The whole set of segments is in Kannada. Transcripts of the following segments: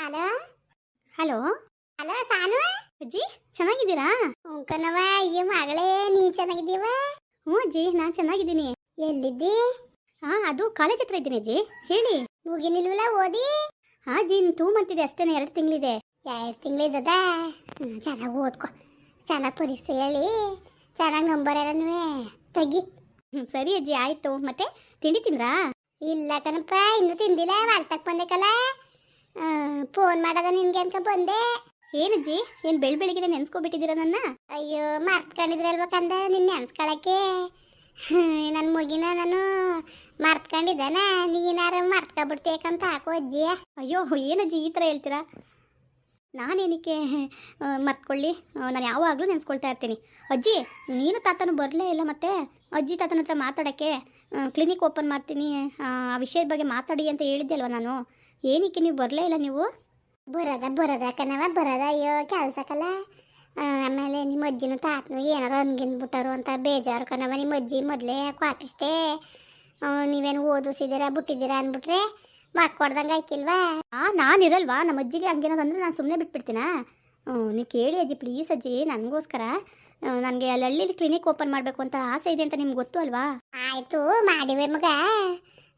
ಹಲೋ? ಹಲೋ? ಹಲೋ ಸಾನು? ಅಜ್ಜಿ ಚೆನ್ನಾಗಿದ್ದೀರಾ? ಕಣವ ಈ ಮಗಳೇ ನೀ ಚೆನ್ನಾಗಿದ್ದೀವ? ಹ್ಞೂ ಅಜ್ಜಿ ನಾನು ಚೆನ್ನಾಗಿದ್ದೀನಿ. ಎಲ್ಲಿದ್ದಿ? ಹಾ ಅದು ಕಾಲೇಜ್ ಹತ್ರ ಇದ್ದೀನಿ ಅಜ್ಜಿ ಹೇಳಿ. ಮುಗಿಲಿಲ್ವಲ್ಲ ಓದಿ? ಹಾ ಅಜ್ಜಿ ಇನ್ನು ಟೂ ಮಂತ್ ಇದೆ ಅಷ್ಟೇನೆ ಎರಡು ತಿಂಗಳಿದೆ. ಎರಡು ತಿಂಗಳಿದ್ದದ ಚೆನ್ನಾಗಿ ಓದ್ಕೊ. ಚೆನ್ನಾಗಿ ಪರೀಕ್ಷೆ ಹೇಳಿ. ಚೆನ್ನಾಗಿ ನಂಬರ್ ಎಲ್ಲನೂ ತೆಗಿ. ಸರಿ ಅಜ್ಜಿ ಆಯ್ತು. ಮತ್ತೆ ತಿಂಡಿ ತಿಂದ್ರಾ? ಇಲ್ಲ ಕಣಪ್ಪ ಇನ್ನೂ ತಿಂದಿಲ್ಲ ಹೊಲ್ತಕ್ ಬಂದಕ್ಕಲ್ಲ ಫೋನ್ ಮಾಡದ ನಿನ್ಗೆ ಅಂತ ಬಂದೆ. ಏನಜ್ಜಿ ಏನು ಬೆಳ್ ಬೆಳಿಗ್ಗೆ ನೆನ್ಸ್ಕೊಬಿಟ್ಟಿದ್ದೀರಾ ನನ್ನ? ಅಯ್ಯೋ ಮರ್ತ್ಕೊಂಡಿದ್ರಲ್ವ ಕಂದ ನಿನ್ನ ನೆನ್ಸ್ಕೊಳಕ್ಕೆ? ನನ್ನ ಮುಗಿನ ನಾನು ಮರ್ತ್ಕೊಂಡಿದ್ದಾನ ನೀನಾರ ಮರ್ತ್ಕೊಬಿಡ್ತೇಕಂತ ಹಾಕೋ ಅಜ್ಜಿ ಅಯ್ಯೋ ಏನಜ್ಜಿ ಈ ಥರ ಹೇಳ್ತೀರಾ? ನಾನೇನಕ್ಕೆ ಮರ್ತ್ಕೊಳ್ಳಿ? ನಾನು ಯಾವಾಗಲೂ ನೆನ್ಸ್ಕೊಳ್ತಾ ಇರ್ತೀನಿ. ಅಜ್ಜಿ ನೀನು ತಾತನು ಬರಲೇ ಇಲ್ಲ ಮತ್ತೆ? ಅಜ್ಜಿ ತಾತನ ಹತ್ರ ಮಾತಾಡೋಕ್ಕೆ ಕ್ಲಿನಿಕ್ ಓಪನ್ ಮಾಡ್ತೀನಿ ಆ ವಿಷಯದ ಬಗ್ಗೆ ಮಾತಾಡಿ ಅಂತ ಹೇಳಿದ್ದೆ ಅಲ್ವಾ ನಾನು? ಏನಕ್ಕೆ ನೀವು ಬರಲೇ ಇಲ್ಲ ನೀವು? ಬರದ ಬರೋದ ಕಣವ ಬರದ. ಅಯ್ಯೋ ಕೆಲ್ಸಕ್ಕಲ್ಲ. ಆಮೇಲೆ ನಿಮ್ಮ ಅಜ್ಜಿನ ತಾತನು ಏನಾರ ಬಿಟ್ಟರು ಅಂತ ಬೇಜಾರು ಕಣವ ನಿಮ್ಮ ಅಜ್ಜಿ ಮೊದಲೇ ಕ್ವಾಪಿಸ್ತೇ ನೀವೇನು ಓದಿಸಿದ್ದೀರಾ ಬಿಟ್ಟಿದ್ದೀರಾ ಅಂದ್ಬಿಟ್ರೆ ಮಾಡ್ಕೊಡ್ದಂಗೆ ಆಯ್ಕಿಲ್ವಾ? ಆ ನಾನಿರಲ್ವಾ? ನಮ್ಮ ಅಜ್ಜಿಗೆ ಹಂಗೇನಾದ್ರು ಅಂದರೆ ನಾನು ಸುಮ್ಮನೆ ಬಿಟ್ಬಿಡ್ತೀನಾ? ನೀವು ಕೇಳಿ ಅಜ್ಜಿ ಪ್ಲೀಸ್ ಅಜ್ಜಿ ನನಗೋಸ್ಕರ. ನನಗೆ ಅಲ್ಲಿ ಹಳ್ಳಿಲಿ ಕ್ಲಿನಿಕ್ ಓಪನ್ ಮಾಡಬೇಕು ಅಂತ ಆಸೆ ಇದೆ ಅಂತ ನಿಮ್ಗೆ ಗೊತ್ತು ಅಲ್ವಾ? ಆಯಿತು ಮಾಡಿವೆ ಮಗ.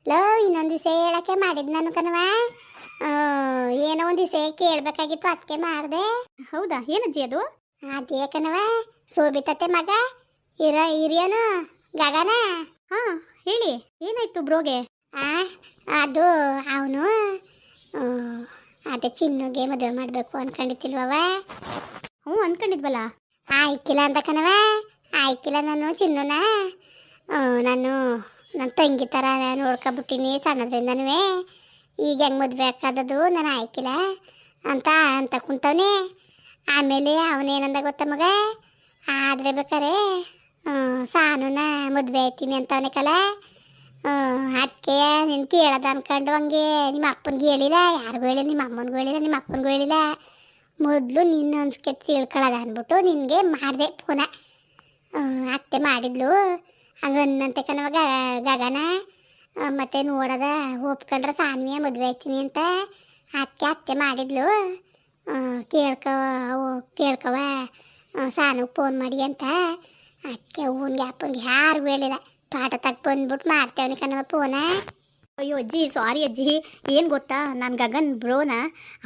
ಲೋ ಇನ್ನೊಂದು ದಿವಸ ಹೇಳಕ್ಕೆ ಮಾಡಿದ್ ನಾನು ಕಣವ ಏನೋ ಒಂದು ದಿವಸ ಕೇಳ್ಬೇಕಾಗಿತ್ತು ಅದಕ್ಕೆ ಮಾಡಿದೆ. ಹೌದಾ? ಏನಜ್ಜಿ ಅದು? ಅದೇ ಕಣವ ಸೋಬಿತತೆ ಮಗ ಇರ ಹಿರಿಯನು ಗಗನ. ಹಾ ಹೇಳಿ ಏನಾಯ್ತು ಬ್ರೋಗೆ? ಆ ಅದು ಅವನು ಅದೇ ಚಿನ್ನುಗೆ ಮದುವೆ ಮಾಡಬೇಕು ಅನ್ಕೊಂಡಿತ್ತಿಲ್ವವ ಹ್ಞೂ ಅನ್ಕೊಂಡಿದ್ವಲ್ಲ? ಆಯ್ಕಿಲ್ಲ ಅಂತ ಕಣವ ಆಯ್ಕಿಲ್ಲ ನಾನು ಚಿನ್ನುನ. ನಾನು ನನ್ನ ತಂಗಿ ಥರ ನೋಡ್ಕೊಬಿಟ್ಟಿನಿ ಸಣ್ಣದ್ರಿಂದನೂ ಈಗ ಹೆಂಗೆ ಮದುವೆ ಆಕದದು ನಾನು ಆಯ್ಕಿಲ್ಲ. ಅಂತ ಅಂತ ಕುಂತವನೆ. ಆಮೇಲೆ ಅವನೇನಂದ ಗೊತ್ತ ಮಗ? ಆದರೆ ಬೇಕಾರೆ ಸಾನುನ ಮದುವೆ ಆಯ್ತೀನಿ ಅಂತವನೆ ಕಲ. ಅದಕ್ಕೆ ನೀನು ಕೇಳದ ಅನ್ಕೊಂಡು ಹಂಗೆ ನಿಮ್ಮ ಅಪ್ಪನಿಗೆ ಹೇಳಿಲ್ಲ. ಯಾರಿಗೂ ಹೇಳಿಲ್ಲ, ನಿಮ್ಮ ಅಮ್ಮನಿಗೂ ಹೇಳಿಲ್ಲ, ನಿಮ್ಮ ಅಪ್ಪನಿಗೂ ಹೇಳಿಲ್ಲ. ಮೊದಲು ನಿನ್ನ ಅನ್ಸ್ಕೆ ತಿಳ್ಕೊಳ್ಳೋದ ಅಂದ್ಬಿಟ್ಟು ನಿನಗೆ ಮಾಡಿದೆ ಫೋನ ಅತ್ತೆ ಮಾಡಿದ್ಲು. ಹಂಗನ್ನಂತೆ ಕಣವ ಗಗನ ಮತ್ತೆ ನೋಡದ ಒಪ್ಕೊಂಡ್ರೆ ಸಾನ್ವಿಯ ಮದುವೆ ಆಯ್ತೀನಿ ಅಂತ ಅತ್ತೆ ಅತ್ತೆ ಮಾಡಿದ್ಲು. ಕೇಳ್ಕವ ಕೇಳ್ಕವ ಸಾನು ಫೋನ್ ಮಾಡಿ ಅಂತ ಅದಕ್ಕೆ ಅವನಿಗೆ ಅಪ್ಪಂಗೆ ಯಾರಿಗೂ ಹೇಳಿಲ್ಲ. ತೋಟ ತಕ್ಕ ಬಂದ್ಬಿಟ್ಟು ಮಾಡ್ತೇವನಿ ಕಣವ ಫೋನ ಅಯ್ಯೋ ಅಜ್ಜಿ ಸಾರಿ ಅಜ್ಜಿ. ಏನು ಗೊತ್ತಾ? ನಾನು ಗಗನ್ ಬ್ರೋನ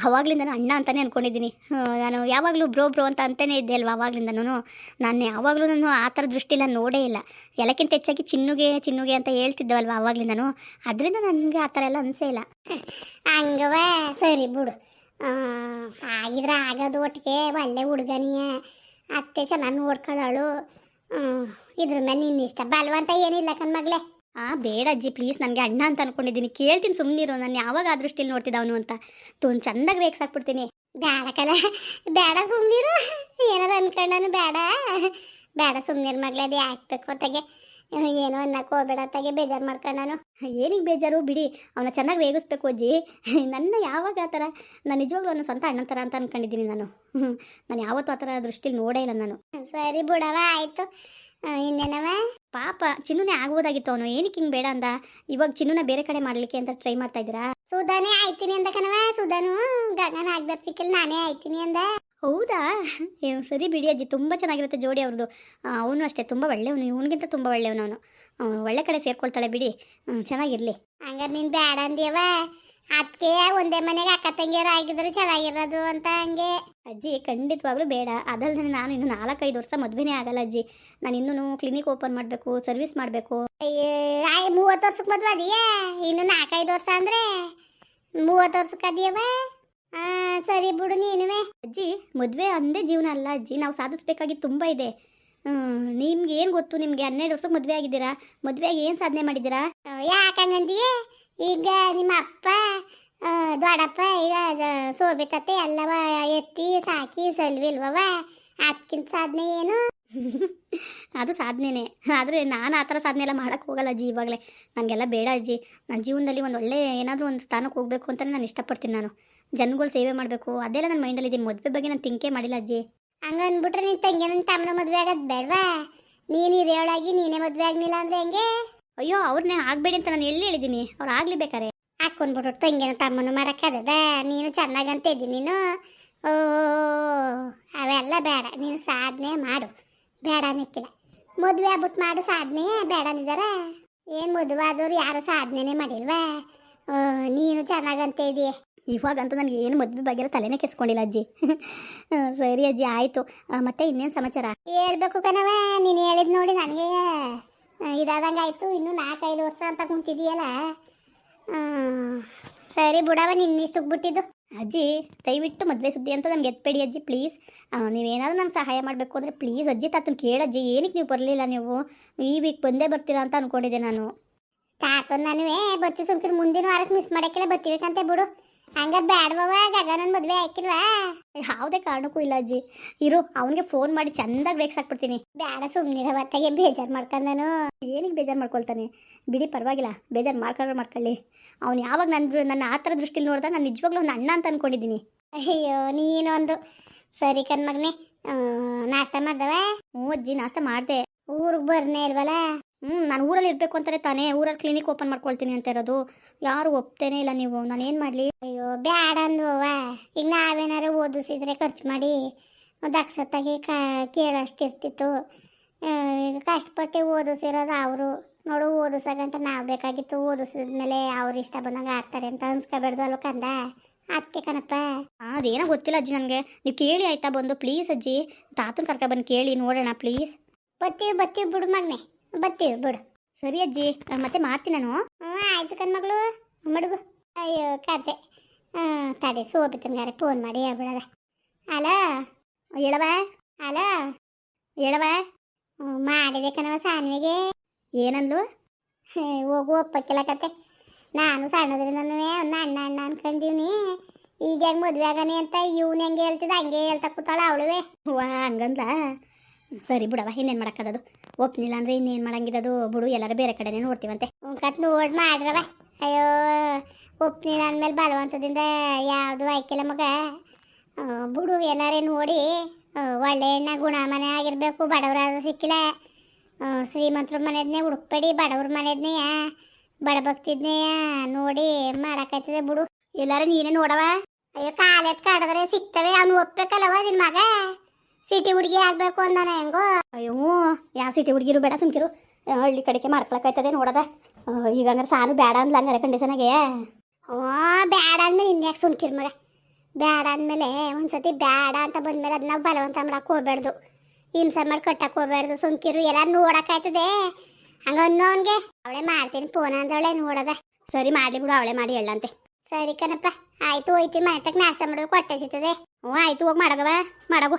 ಅವಾಗ್ಲಿಂದ ಅಣ್ಣ ಅಂತಾನೆ ಅನ್ಕೊಂಡಿದ್ದೀನಿ. ನಾನು ಯಾವಾಗಲೂ ಬ್ರೋ ಬ್ರೋ ಅಂತ ಅಂತಲೇ ಇದ್ದೆ ಅಲ್ವಾ ಅವಾಗ್ಲಿಂದ ನಾನು ಯಾವಾಗಲೂ ನಾನು ಆ ಥರ ದೃಷ್ಟಿಲ್ಲ ನೋಡೇ ಇಲ್ಲ. ಎಲ್ಲಕ್ಕಿಂತ ಹೆಚ್ಚಾಗಿ ಚಿನ್ನುಗೆ ಚಿನ್ನುಗೆ ಅಂತ ಹೇಳ್ತಿದ್ದವಲ್ವ ನಾನು ಅದರಿಂದ ನನಗೆ ಆ ಥರ ಎಲ್ಲ ಅನಿಸೇ ಇಲ್ಲ. ಹಂಗವ ಸರಿ ಬಿಡು. ಆಗಿದ್ರೆ ಆಗೋದು ಒಟ್ಟಿಗೆ. ಒಳ್ಳೆ ಹುಡುಗನಿಯೇ. ಅತ್ತೆ ಚೆನ್ನಾಗಿ ನೋಡ್ಕೊಳ್ಳೋಳು ಇದ್ರ ಮೇಲೆ ನಿನ್ನ ಇಷ್ಟ ಬಲ್ವಂತ ಏನಿಲ್ಲ ಕಣ್ಮಗ್ಲೆ. ಆ ಬೇಡ ಅಜ್ಜಿ ಪ್ಲೀಸ್ ನನಗೆ ಅಣ್ಣ ಅಂತ ಅನ್ಕೊಂಡಿದ್ದೀನಿ. ಕೇಳ್ತೀನಿ ಸುಮ್ಮನಿರು ನಾನು ಯಾವಾಗ ಆ ದೃಷ್ಟಿಲಿ ನೋಡ್ತಿದ್ದವನು ಅಂತ. ತುಂಬ ಚಂದಾಗಿ ರೇಗ್ಸಾಕ್ಬಿಡ್ತೀನಿ ಬೇಡ ಕಲ. ಬೇಡ ಸುಮ್ನಿರು ಏನಾರ ಅನ್ಕೊಂಡನು ಬೇಡ. ಬೇಡ ಸುಮ್ಮನಿರು ಮಗ್ಲೆ ಅದು ಹಾಕ್ಬೇಕು ಅತ್ತಾಗೆ. ಏನೋ ಅನ್ನಕ್ಕೆ ಹೋಗ್ಬೇಡ ಅತ್ತಾಗೆ ಬೇಜಾರು ಮಾಡ್ಕೊಂಡನು. ಏನಿಗೆ ಬೇಜಾರು? ಬಿಡಿ. ಅವನ ಚೆನ್ನಾಗಿ ವೇಗಿಸ್ಬೇಕು ಅಜ್ಜಿ. ನನ್ನ ಯಾವಾಗ ಆ ಥರ ನಾನು ನಿಜವಾಗ್ಲೂ ಅವನ ಸ್ವಂತ ಅಣ್ಣನ ಥರ ಅಂತ ಅನ್ಕೊಂಡಿದ್ದೀನಿ ನಾನು. ನಾನು ಯಾವತ್ತೂ ಆ ಥರ ದೃಷ್ಟಿಲಿ ನೋಡೇ ಇಲ್ಲ ನಾನು. ಸರಿ ಬಿಡವ ಆಯಿತು. ಇನ್ನೇನವ ಪಾಪ ಚಿನ್ನುನೇ ಆಗ್ಬೋದಾಗಿತ್ತು ಅವನು. ಏನಕ್ಕೆ ಹಿಂಗೆ ಬೇಡ ಅಂದ? ಇವಾಗ ಚಿನ್ನುನ ಬೇರೆ ಕಡೆ ಮಾಡಲಿಕ್ಕೆ ಅಂತ ಟ್ರೈ ಮಾಡ್ತಾ ಇದ್ದೀರಾ? ಸುಧಾನೇ ಆಯ್ತೀನಿ ಅಂದ ಕಣವ ಸುಧಾನು ಗಗನ ಆಗ್ದಾರ ಸಿಕ್ಕಿಲ್ಲ ನಾನೇ ಆಯ್ತೀನಿ ಅಂದ. ಹೌದಾ? ಸರಿ ಬಿಡಿ ಅಜ್ಜಿ. ತುಂಬ ಚೆನ್ನಾಗಿರುತ್ತೆ ಜೋಡಿ ಅವ್ರದ್ದು ಅವನು ಅಷ್ಟೇ. ತುಂಬ ಒಳ್ಳೆಯವನು. ಇವನಿಗಿಂತ ತುಂಬ ಒಳ್ಳೆಯವನು ಅವನು ಒಳ್ಳೆ ಕಡೆ ಸೇರ್ಕೊಳ್ತಾಳೆ ಬಿಡಿ. ಚೆನ್ನಾಗಿರ್ಲಿ. ಹಂಗಾರೆ ನೀನ್ ಬೇಡ ಅಂದ್ಯವ ಅದಕ್ಕೆ ಒಂದೇ ಮನೆಗೆ ಅಕ್ಕ ತಂಗಿಯರು ಆಗಿದ್ರೆ ಚೆನ್ನಾಗಿರೋದು ಅಂತ ಹಂಗೆ. ಅಜ್ಜಿ ಖಂಡಿತವಾಗ್ಲೂ ಬೇಡ. ಅದಲ್ಲದೆ ನಾನು ಇನ್ನು ನಾಲ್ಕೈದು ವರ್ಷ ಮದುವೆನೇ ಆಗಲ್ಲ ಅಜ್ಜಿ. ನಾನು ಇನ್ನೂ ಕ್ಲಿನಿಕ್ ಓಪನ್ ಮಾಡಬೇಕು ಸರ್ವಿಸ್ ಮಾಡಬೇಕು. ಮೂವತ್ತು ವರ್ಷಕ್ಕೆ ಮದುವೆ ಅದೆಯೇ? ಇನ್ನು ನಾಲ್ಕೈದು ವರ್ಷ ಅಂದರೆ ಮೂವತ್ತು ವರ್ಷಕ್ಕೆ ಅದೆಯವ ಸರಿ ಬಿಡು ನೀನುವೆ. ಅಜ್ಜಿ ಮದುವೆ ಅಂದೇ ಜೀವನ ಅಲ್ಲ ಅಜ್ಜಿ. ನಾವು ಸಾಧಿಸ್ಬೇಕಾಗಿ ತುಂಬ ಇದೆ. ನಿಮ್ಗೆ ಏನು ಗೊತ್ತು? ನಿಮಗೆ ಹನ್ನೆರಡು ವರ್ಷಕ್ಕೆ ಮದುವೆ ಆಗಿದ್ದೀರಾ? ಮದುವೆಯಾಗಿ ಏನು ಸಾಧನೆ ಮಾಡಿದ್ದೀರಾ? ಯಾಕಂಗಂದಿಯೇ ಈಗ ನಿಮ್ಮ ಅಪ್ಪ ದೊಡ್ಡಪ್ಪ ಈಗ ಸೋಬಿತತ್ತೆ ಎಲ್ಲವ ಎತ್ತಿ ಸಾಕಿ ಸಲ್ವಿಲ್ವವ? ಅದಕ್ಕಿಂತ ಸಾಧನೆ ಏನು? ಅದು ಸಾಧನೆನೇ. ಆದರೆ ನಾನು ಆ ಥರ ಸಾಧನೆ ಎಲ್ಲ ಮಾಡೋಕ್ಕೆ ಹೋಗಲ್ಲ ಅಜ್ಜಿ ಇವಾಗಲೇ. ನನಗೆಲ್ಲ ಬೇಡ ಅಜ್ಜಿ. ನನ್ನ ಜೀವನದಲ್ಲಿ ಒಂದು ಒಳ್ಳೆ ಏನಾದರೂ ಒಂದು ಸ್ಥಾನಕ್ಕೆ ಹೋಗಬೇಕು ಅಂತಲೇ ನಾನು ಇಷ್ಟಪಡ್ತೀನಿ ನಾನು. ಜನಗಳು ಸೇವೆ ಮಾಡಬೇಕು. ಅದೆಲ್ಲ ನನ್ನ ಮೈಂಡಲ್ಲಿದೆ ಮದುವೆ ಬಗ್ಗೆ ನಾನು ತಿಂಕೆ ಮಾಡಿಲ್ಲ ಅಜ್ಜಿ. ಹಂಗೆ ಅಂದ್ಬಿಟ್ರೆ ನೀನು ತಂಗಿ ನನ್ನ ತಮ್ಮನ ಮದುವೆ ಆಗೋದು ಬೇಡವಾ? ನೀನು ಹಿರಿಯವಳಾಗಿ ನೀನೇ ಮದುವೆ ಆಗಲಿಲ್ಲ ಅಂದ್ರೆ ಹೆಂಗೆ? ಅಯ್ಯೋ ಅವ್ರನ್ನೇ ಆಗಬೇಡಿ ಅಂತ ನಾನು ಎಲ್ಲಿ ಹೇಳಿದ್ದೀನಿ? ಅವ್ರು ಆಗಲಿ ಬೇಕಾರೆ ಹಾಕೊಂಡ್ಬಿಟ್ಟು ತಂಗೇನ ತಮ್ಮನು ಮಾಡಕ್ಕದ ನೀನು ಚೆನ್ನಾಗಂತ ಇದ್ದಿ ನೀನು, ಓ, ಅವೆಲ್ಲ ಬೇಡ. ನೀನು ಸಾಧನೆ ಮಾಡು. ಬೇಡ ನಿಕ್ಕಿಲ್ಲ ಮದುವೆ ಆಗ್ಬಿಟ್ಟು ಮಾಡು ಸಾಧನೆ. ಬೇಡ ಅಂದಿದ್ದಾರೆ ಏನು ಮದುವೆ ಆದವ್ರು ಯಾರು ಸಾಧನೆ ಮಾಡಿಲ್ವಾ? ನೀನು ಚೆನ್ನಾಗಂತ ಇದೀಯ. ಇವಾಗಂತೂ ನನಗೆ ಏನು ಮದುವೆ ಬಗ್ಗೆ ತಲೆನೇ ಕೆಡ್ಸ್ಕೊಂಡಿಲ್ಲ ಅಜ್ಜಿ. ಸರಿ ಅಜ್ಜಿ, ಆಯಿತು. ಮತ್ತೆ ಇನ್ನೇನು ಸಮಾಚಾರ? ಹೇಳ್ಬೇಕು ಕಣವ ನೀನು ಹೇಳಿದ್ ನೋಡಿ ನನಗೆ. ಇದಾದಂಗೆ ಆಯಿತು. ಇನ್ನೂ ನಾಲ್ಕೈದು ವರ್ಷ ಅಂತ ಕುಂತಿದೀಯಲ್ಲ. ಸರಿ ಬಿಡವ ನಿನ್ನಿಷ್ಟಕ್ಕೆ ಬಿಟ್ಟಿದ್ದು ಅಜ್ಜಿ, ದಯವಿಟ್ಟು ಮದುವೆ ಸುದ್ದಿ ಅಂತ ನನಗೆ ಎತ್ಬೇಡಿ ಅಜ್ಜಿ ಪ್ಲೀಸ್ ನೀವೇನಾದರೂ ನಂಗೆ ಸಹಾಯ ಮಾಡಬೇಕು ಅಂದರೆ ಪ್ಲೀಸ್ ಅಜ್ಜಿ ತಾತನ ಕೇಳಜ್ಜಿ ಏನಕ್ಕೆ ನೀವು ಬರಲಿಲ್ಲ ನೀವು? ಈ ವೀಕ್ ಬಂದೇ ಬರ್ತೀರಾ ಅಂತ ಅಂದ್ಕೊಂಡಿದ್ದೆ ನಾನು. ತಾತನ್ ನಾನುವೇ ಬತ್ತಿ ಸುಮ್ಕಿರ್ ಮುಂದಿನ ವಾರಕ್ಕೆ ಮಿಸ್ ಮಾಡೋಕ್ಕೆಲ್ಲ ಬತ್ತಿಬೇಕಂತೆ ಬಿಡು. ಹಂಗ ಬ್ಯಾಡ್ವವ ಗಗನನ್ ಮದ್ವೆ ಹಾಕಿಲ್ವಾ ಯಾವುದೇ ಕಾರಣಕ್ಕೂ ಇಲ್ಲ ಅಜ್ಜಿ. ಇರು ಅವನಿಗೆ ಫೋನ್ ಮಾಡಿ ಚಂದಾಗಿ ರೇಕ್ಸ್ ಸಾಕ್ಬಿಡ್ತೀನಿ ಬ್ಯಾಡ ಸುಮ್ಮನೆ ಹೊತ್ತಾಗೆ ಬೇಜಾರು ನಾನು ಏನಿಗೆ ಬೇಜಾರು ಮಾಡ್ಕೊಳ್ತಾನೆ? ಬಿಡಿ ಪರವಾಗಿಲ್ಲ ಬೇಜಾರು ಮಾಡ್ಕೊಂಡ್ರೆ ಮಾಡ್ಕೊಳ್ಳಿ. ಅವ್ನು ಯಾವಾಗ ನನ್ನ ನನ್ನ ಆ ಥರ ದೃಷ್ಟಿಲಿ ನೋಡ್ದ ನಾನು ನಿಜವಾಗ್ಲೂ ಅವ್ನ ಅಣ್ಣ ಅಂತ ಅನ್ಕೊಂಡಿದ್ದೀನಿ. ಅಯ್ಯೋ ನೀನೊಂದು. ಸರಿ ಕಣ್ಮಗ್ನೆ ನಾಷ್ಟ ಮಾಡ್ದವ? ಹ್ಞೂ ಅಜ್ಜಿ ನಾಷ್ಟ ಮಾಡಿದೆ. ಊರಿಗೆ ಬರ್ನೇ ಇಲ್ವಲ್ಲ ಹ್ಞೂ ನಾನು ಊರಲ್ಲಿ ಇರಬೇಕು ಅಂತಾರೆ ತಾನೇ. ಊರಲ್ಲಿ ಕ್ಲಿನಿಕ್ ಓಪನ್ ಮಾಡ್ಕೊಳ್ತೀನಿ ಅಂತ ಇರೋದು. ಯಾರು ಒಪ್ತೇನೆ ಇಲ್ಲ ನೀವು. ನಾನು ಏನು ಮಾಡಲಿ? ಅಯ್ಯೋ ಬ್ಯಾಡ ಅಂದ್ವವ ಈಗ ನಾವೇನಾರು ಓದಿಸಿದ್ರೆ ಖರ್ಚು ಮಾಡಿ ದಕ್ಷತಾಗಿ ಕ ಕೇಳೋಷ್ಟಿರ್ತಿತ್ತು. ಇರ್ತಿತ್ತು ಈಗ ಕಷ್ಟಪಟ್ಟು ಓದಿಸಿರೋದು ಅವರು. ನೋಡು ಓದಿಸೋ ಗಂಟ ನಾವು ಬೇಕಾಗಿತ್ತು. ಓದಿಸಿದ್ಮೇಲೆ ಅವ್ರು ಇಷ್ಟ ಬಂದಂಗೆ ಆಡ್ತಾರೆ ಅಂತ ಅನ್ಸ್ಕೋಬಾರ್ದು ಅಲ್ವ ಕಂದ? ಅದಕ್ಕೆ ಕಣಪ್ಪ. ಅದೇನೋ ಗೊತ್ತಿಲ್ಲ ಅಜ್ಜಿ ನನಗೆ. ನೀವು ಕೇಳಿ ಆಯ್ತಾ ಬಂದು? ಪ್ಲೀಸ್ ಅಜ್ಜಿ. ತಾತನ ಕರ್ಕ ಬಂದು ಕೇಳಿ ನೋಡೋಣ ಪ್ಲೀಸ್. ಬತ್ತೀವಿ ಬತ್ತೀವಿ ಬಿಡು ಮಗನೆ. ಬತ್ತೀವಿ ಬಿಡು. ಸರಿ ಅಜ್ಜಿ ಮತ್ತೆ ಮಾಡ್ತೀನಿ ನಾನು. ಹ್ಞೂ ಆಯ್ತು ಕಣ್ಮಗಳು. ಮಡುಗು. ಅಯ್ಯೋ ಕತೆ. ಹ್ಞೂ ತಡಿ ಸೋಬಿತನ್ಗಾರೆ ಫೋನ್ ಮಾಡಿ ಹೇಳ್ಬಿಡದ. ಅಲೋ ಹೇಳವ ಅಲೋ ಹೇಳವ ಮಾಡಿದೆ ಕಣವ ಸಾನ್ವಿಗೆ. ಏನಂದ್ಲು? ಹೇ, ಹೋಗು ಒಪ್ಪಕ್ಕಿಲ್ಲ ಕತೆ. ನಾನು ಸಣ್ಣದ್ರಿಂದನೂ ಅಣ್ಣ ಅಣ್ಣ ಅಣ್ಣ ಅನ್ಕೊಂಡಿವ್ನಿ ಈಗ ಹೆಂಗೆ ಮದುವೆ ಅಂತ ಇವ್ನು ಹೆಂಗೆ ಹೇಳ್ತಿದ್ದ ಹಂಗೆ ಹೇಳ್ತಾ ಕೂತಾಳ ಅವಳುವೆ. ವಾ ಹಂಗಂದ್ಲ? ಸರಿ ಬಿಡವ ಇನ್ನೇನು ಮಾಡೋಕ್ಕದದು? ಒಪ್ನಿಲ್ಲ ಅಂದರೆ ಇನ್ನೇನು ಮಾಡಂಗಿರೋದು ಬಿಡು ಎಲ್ಲರೂ ಬೇರೆ ಕಡೆನೇ ನೋಡ್ತೀವಂತೆ. ಕತ್ ನೋಡ್ ಮಾಡ್ರವ ಅಯ್ಯೋ ಒಪ್ನಿಲ್ಲ ಅಂದ್ಮೇಲೆ ಬಲವಂತದಿಂದ ಯಾವುದು ಆಯ್ಕಿಲ್ಲ ಮಗ. ಬಿಡು ಎಲ್ಲಾರೇ ನೋಡಿ. ಒಳ್ಳೆ ಹೆಣ್ಣ ಗುಣ ಮನೆ ಆಗಿರಬೇಕು ಬಡವರಾದ್ರೂ ಸಿಕ್ಕಿಲ್ಲ. ಶ್ರೀಮಂತರ ಮನೆಯದ್ನೇ ಹುಡುಕ್ಬೇಡಿ ಬಡವ್ರ ಮನೆಯದ್ನೇ ಬಡ ಬಗ್ತಿದ್ನೇಯ ನೋಡಿ ಮಾಡಕತ್ತಿದೆ ಬಿಡು. ಎಲ್ಲಾರು ನೀನೇ ನೋಡವ ಅಯ್ಯೋ ಕಾಲೆತ್ ಕಾಡಿದ್ರೆ ಸಿಗ್ತವೆ ಅವ್ನು ಒಪ್ಬೇಕಲ್ಲವ ನಿನ್ ಮಗ? ಸಿಟಿ ಹುಡುಗಿ ಆಗ್ಬೇಕು ಅಂದಾನ ಹೆಂಗೋ? ಅಯ್ಯೋ ಯಾವ ಸಿಟಿ ಹುಡುಗಿರು ಬೇಡ ಸುಮ್ಕಿರು. ಹಳ್ಳಿ ಕಡೆಗೆ ಮಾಡ್ಕೊಳಕೈತದೆ ನೋಡದ. ಈಗ ಹಂಗಾರೆ ಸಾನು ಬೇಡ ಅಂದ್ಲ ಹಂಗಾರೆ ಕಂಡೀಷನಾಗೆ ಓ ಬೇಡ ಅಂದ್ಮೇಲೆ ಇನ್ಯಾಕೆ ಸುಮ್ಕಿರ್ ಮಗ? ಬೇಡ ಅಂದ್ಮೇಲೆ ಒಂದ್ಸತಿ ಬೇಡ ಅಂತ ಬಂದ್ಮೇಲೆ ಅದನ್ನ ಬಲವಂತ ಮಾಡಕ್ ಹೋಗ್ಬಾರ್ದು ಹಿಂಸೆ ಮಾಡಿ ಕಟ್ಟಕ್ ಹೋಗ್ಬಾರ್ದು ಸುಮ್ಕಿರು. ಎಲ್ಲ ನೋಡಕ್ ಆಯ್ತದೆ ಹಂಗ ಅನ್ನೋನ್ಗೆ ಅವಳೆ ಮಾಡ್ತೀನಿ ಫೋನ್ ಅಂದವಳೆ ನೋಡದ. ಸರಿ ಮಾಡಿ ಬಿಡು ಅವಳೆ ಮಾಡಿ ಹೇಳಂತೆ. ಸರಿ ಕಣಪ್ಪ ಆಯ್ತು ಹೋಯ್ತಿ ಮನೆತಕ್ ನಾಷ್ಟ ಮಾಡೋದು ಕೊಟ್ಟೆ ಸಿಗ್ತದೆ. ಹ್ಞೂ ಆಯ್ತು ಹೋಗಿ ಮಾಡಗವ ಮಾಡಗು.